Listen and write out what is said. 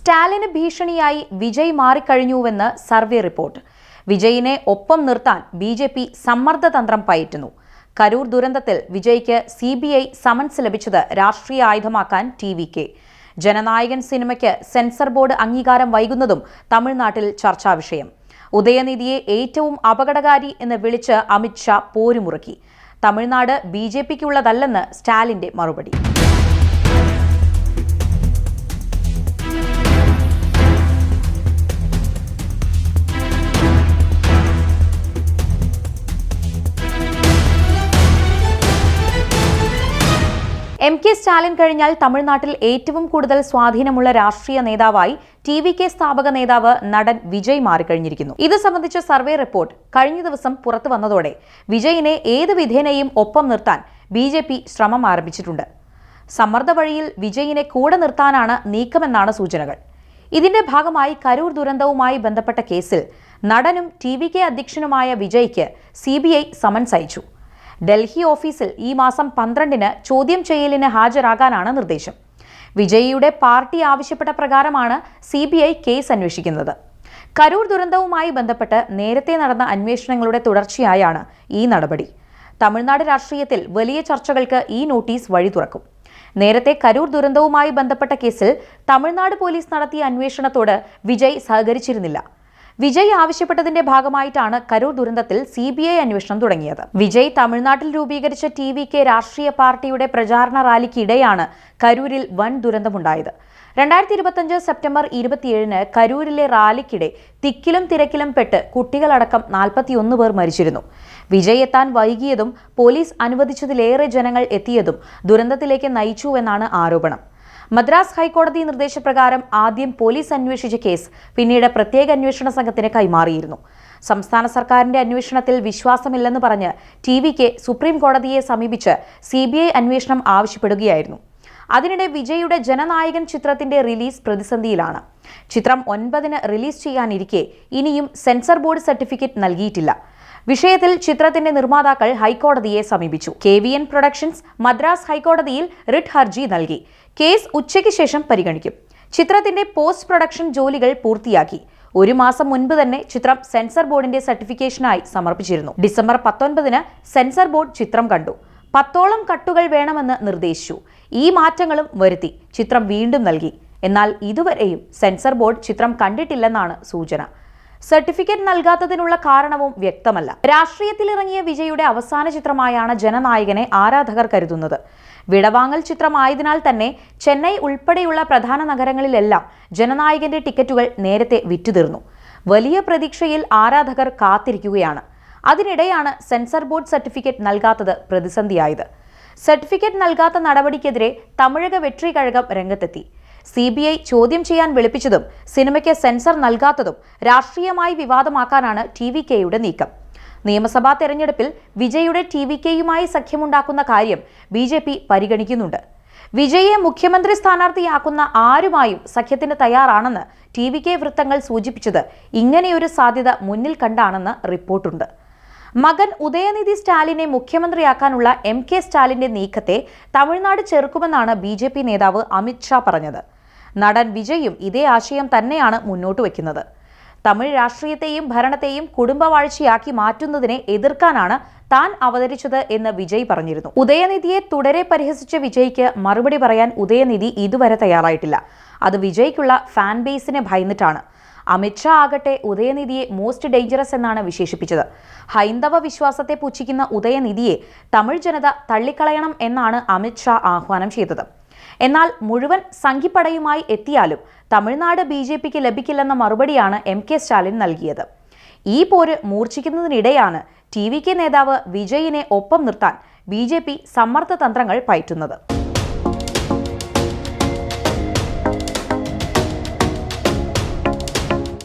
സ്റ്റാലിന് ഭീഷണിയായി വിജയ് മാറിക്കഴിഞ്ഞുവെന്ന് survey report. വിജയിനെ ഒപ്പം നിർത്താൻ ബി ജെ പി സമ്മർദ്ദതന്ത്രം പയറ്റുന്നു. കരൂർ ദുരന്തത്തിൽ വിജയ്ക്ക് സി ബി ഐ സമൻസ് ലഭിച്ചത് രാഷ്ട്രീയ ആയുധമാക്കാൻ ടി വി കെ. ജനനായകൻ സിനിമയ്ക്ക് സെൻസർ ബോർഡ് അംഗീകാരം വൈകുന്നതും തമിഴ്നാട്ടിൽ ചർച്ചാ വിഷയം. ഉദയനിധിയെ ഏറ്റവും അപകടകാരി എന്ന് വിളിച്ച് അമിത്ഷാ പോരുമുറുക്കി. തമിഴ്നാട് ബി ജെ പിക്കുള്ളതല്ലെന്ന് സ്റ്റാലിന്റെ മറുപടി. എം കെ സ്റ്റാലിൻ കഴിഞ്ഞാൽ തമിഴ്നാട്ടിൽ ഏറ്റവും കൂടുതൽ സ്വാധീനമുള്ള രാഷ്ട്രീയ നേതാവായി ടി വി കെ സ്ഥാപക നേതാവ് നടൻ വിജയ് മാറിക്കഴിഞ്ഞിരിക്കുന്നു. ഇത് സംബന്ധിച്ച സർവേ റിപ്പോർട്ട് കഴിഞ്ഞ ദിവസം പുറത്തു വന്നതോടെ വിജയിനെ ഏത് വിധേനയും ഒപ്പം നിർത്താൻ ബി ജെ പി ശ്രമം ആരംഭിച്ചിട്ടുണ്ട്. സമ്മർദ്ദ വഴിയിൽ വിജയിനെ കൂടെ നിർത്താനാണ് നീക്കമെന്നാണ് സൂചനകൾ. ഇതിന്റെ ഭാഗമായി കരൂർ ദുരന്തവുമായി ബന്ധപ്പെട്ട കേസിൽ നടനും ടി വി കെ അധ്യക്ഷനുമായ വിജയ്ക്ക് സി ബി ഐ സമൻസ് അയച്ചു. ഡൽഹി ഓഫീസിൽ ഈ മാസം പന്ത്രണ്ടിന് ചോദ്യം ചെയ്യലിന് ഹാജരാകാനാണ് നിർദ്ദേശം. വിജയിയുടെ പാർട്ടി ആവശ്യപ്പെട്ട പ്രകാരമാണ് സി കേസ് അന്വേഷിക്കുന്നത്. കരൂർ ദുരന്തവുമായി ബന്ധപ്പെട്ട് നേരത്തെ നടന്ന അന്വേഷണങ്ങളുടെ തുടർച്ചയായാണ് ഈ നടപടി. തമിഴ്നാട് രാഷ്ട്രീയത്തിൽ വലിയ ചർച്ചകൾക്ക് ഈ നോട്ടീസ് വഴി തുറക്കും. നേരത്തെ കരൂർ ദുരന്തവുമായി ബന്ധപ്പെട്ട കേസിൽ തമിഴ്നാട് പോലീസ് നടത്തിയ അന്വേഷണത്തോട് വിജയ് സഹകരിച്ചിരുന്നില്ല. വിജയ് ആവശ്യപ്പെട്ടതിന്റെ ഭാഗമായിട്ടാണ് കരൂർ ദുരന്തത്തിൽ സി ബി ഐ അന്വേഷണം തുടങ്ങിയത്. വിജയ് തമിഴ്നാട്ടിൽ രൂപീകരിച്ച ടി വി കെ രാഷ്ട്രീയ പാർട്ടിയുടെ പ്രചാരണ റാലിക്കിടെയാണ് കരൂരിൽ വൻ ദുരന്തമുണ്ടായത്. രണ്ടായിരത്തി ഇരുപത്തിയഞ്ച് സെപ്റ്റംബർ ഇരുപത്തിയേഴിന് കരൂരിലെ റാലിക്കിടെ തിക്കിലും തിരക്കിലും പെട്ട് കുട്ടികളടക്കം നാൽപ്പത്തിയൊന്ന് പേർ മരിച്ചിരുന്നു. വിജയ് എത്താൻ വൈകിയതും പോലീസ് അനുവദിച്ചതിലേറെ ജനങ്ങൾ എത്തിയതും ദുരന്തത്തിലേക്ക് നയിച്ചുവെന്നാണ് ആരോപണം. മദ്രാസ് ഹൈക്കോടതി നിർദ്ദേശപ്രകാരം ആദ്യം പോലീസ് അന്വേഷിച്ച കേസ് പിന്നീട് പ്രത്യേക അന്വേഷണ സംഘത്തിന് കൈമാറിയിരുന്നു. സംസ്ഥാന സർക്കാരിന്റെ അന്വേഷണത്തിൽ വിശ്വാസമില്ലെന്ന് പറഞ്ഞ് ടി വിക്ക് സുപ്രീം കോടതിയെ സമീപിച്ച് സി ബി ഐ അന്വേഷണം ആവശ്യപ്പെടുകയായിരുന്നു. അതിനിടെ വിജയുടെ ജനനായകൻ ചിത്രത്തിന്റെ റിലീസ് പ്രതിസന്ധിയിലാണ്. ചിത്രം ഒൻപതിന് റിലീസ് ചെയ്യാനിരിക്കെ ഇനിയും സെൻസർ ബോർഡ് സർട്ടിഫിക്കറ്റ് നൽകിയിട്ടില്ല. വിഷയത്തിൽ ചിത്രത്തിന്റെ നിർമ്മാതാക്കൾ ഹൈക്കോടതിയെ സമീപിച്ചു. K V N productions Madras ഹൈക്കോടതിയിൽ റിട്ട് ഹർജി നൽകി. കേസ് ഉച്ചയ്ക്ക് ശേഷം പരിഗണിക്കും. ചിത്രത്തിന്റെ പോസ്റ്റ് പ്രൊഡക്ഷൻ ജോലികൾ പൂർത്തിയാക്കി. ഒരു മാസം മുൻപ് തന്നെ ചിത്രം സെൻസർ ബോർഡിന്റെ സർട്ടിഫിക്കേഷനായി സമർപ്പിച്ചിരുന്നു. ഡിസംബർ പത്തൊൻപതിന് സെൻസർ ബോർഡ് ചിത്രം കണ്ടു. പത്തോളം കട്ടുകൾ വേണമെന്ന് നിർദ്ദേശിച്ചു. ഈ മാറ്റങ്ങളും വരുത്തി ചിത്രം വീണ്ടും നൽകി. എന്നാൽ ഇതുവരെയും സെൻസർ ബോർഡ് ചിത്രം കണ്ടിട്ടില്ലെന്നാണ് സൂചന. സർട്ടിഫിക്കറ്റ് നൽകാത്തതിനുള്ള കാരണവും വ്യക്തമല്ല. രാഷ്ട്രീയത്തിലിറങ്ങിയ വിജയുടെ അവസാന ചിത്രമായാണ് ജനനായകനെ ആരാധകർ കരുതുന്നത്. വിടവാങ്ങൽ ചിത്രമായതിനാൽ തന്നെ ചെന്നൈ ഉൾപ്പെടെയുള്ള പ്രധാന നഗരങ്ങളിലെല്ലാം ജനനായകന്റെ ടിക്കറ്റുകൾ നേരത്തെ വിറ്റുതീർന്നു. വലിയ പ്രതീക്ഷയിൽ ആരാധകർ കാത്തിരിക്കുകയാണ്. അതിനിടെയാണ് സെൻസർ ബോർഡ് സർട്ടിഫിക്കറ്റ് നൽകാത്തത് പ്രതിസന്ധിയായത്. സർട്ടിഫിക്കറ്റ് നൽകാത്ത നടപടിക്കെതിരെ തമിഴക വെട്രി കഴകം രംഗത്തെത്തി. സി ബി ഐ ചോദ്യം ചെയ്യാൻ വിളിപ്പിച്ചതും സിനിമയ്ക്ക് സെൻസർ നൽകാത്തതും രാഷ്ട്രീയമായി വിവാദമാക്കാനാണ് ടി വി കെയുടെ നീക്കം. നിയമസഭാ തെരഞ്ഞെടുപ്പിൽ വിജയുടെ ടി വി കെയുമായി സഖ്യമുണ്ടാക്കുന്ന കാര്യം ബി ജെ പി പരിഗണിക്കുന്നുണ്ട്. വിജയെ മുഖ്യമന്ത്രി സ്ഥാനാർത്ഥിയാക്കുന്ന ആരുമായും സഖ്യത്തിന് തയ്യാറാണെന്ന് ടി വി കെ വൃത്തങ്ങൾ സൂചിപ്പിച്ചത് ഇങ്ങനെയൊരു സാധ്യത മുന്നിൽ കണ്ടാണെന്ന് റിപ്പോർട്ടുണ്ട്. മകൻ ഉദയനിധി സ്റ്റാലിനെ മുഖ്യമന്ത്രിയാക്കാനുള്ള എം കെ സ്റ്റാലിന്റെ നീക്കത്തെ തമിഴ്നാട് ചെറുക്കുമെന്നാണ് ബി ജെ പി നേതാവ് അമിത് ഷാ പറഞ്ഞത്. നടൻ വിജയും ഇതേ ആശയം തന്നെയാണ് മുന്നോട്ട് വയ്ക്കുന്നത് തമിഴ് രാഷ്ട്രീയത്തെയും ഭരണത്തെയും കുടുംബവാഴ്ചയാക്കി മാറ്റുന്നതിനെ എതിർക്കാനാണ് താൻ അവതരിച്ചത് എന്ന് വിജയ് പറഞ്ഞിരുന്നു. ഉദയനിധിയെ തുടരെ പരിഹസിച്ച വിജയ്ക്ക് മറുപടി പറയാൻ ഉദയനിധി ഇതുവരെ തയ്യാറായിട്ടില്ല. അത് വിജയ്ക്കുള്ള ഫാൻ ബേസിനെ ഭയന്നിട്ടാണ്. അമിത്ഷാ ആകട്ടെ ഉദയനിധിയെ മോസ്റ്റ് ഡേഞ്ചറസ് എന്നാണ് വിശേഷിപ്പിച്ചത്. ഹൈന്ദവ വിശ്വാസത്തെ പുച്ഛിക്കുന്ന ഉദയനിധിയെ തമിഴ് ജനത തള്ളിക്കളയണം എന്നാണ് അമിത്ഷാ ആഹ്വാനം ചെയ്തത്. എന്നാൽ മുഴുവൻ സംഘിപ്പടയുമായി എത്തിയാലും തമിഴ്നാട് ബി ജെ പിക്ക് ലഭിക്കില്ലെന്ന മറുപടിയാണ് എം കെ സ്റ്റാലിൻ നൽകിയത്. ഈ പോര് മൂർച്ഛിക്കുന്നതിനിടെയാണ് ടി വി കെ നേതാവ് വിജയിനെ ഒപ്പം നിർത്താൻ ബി ജെ പി സമ്മർദ്ദ തന്ത്രങ്ങൾ പയറ്റുന്നത്.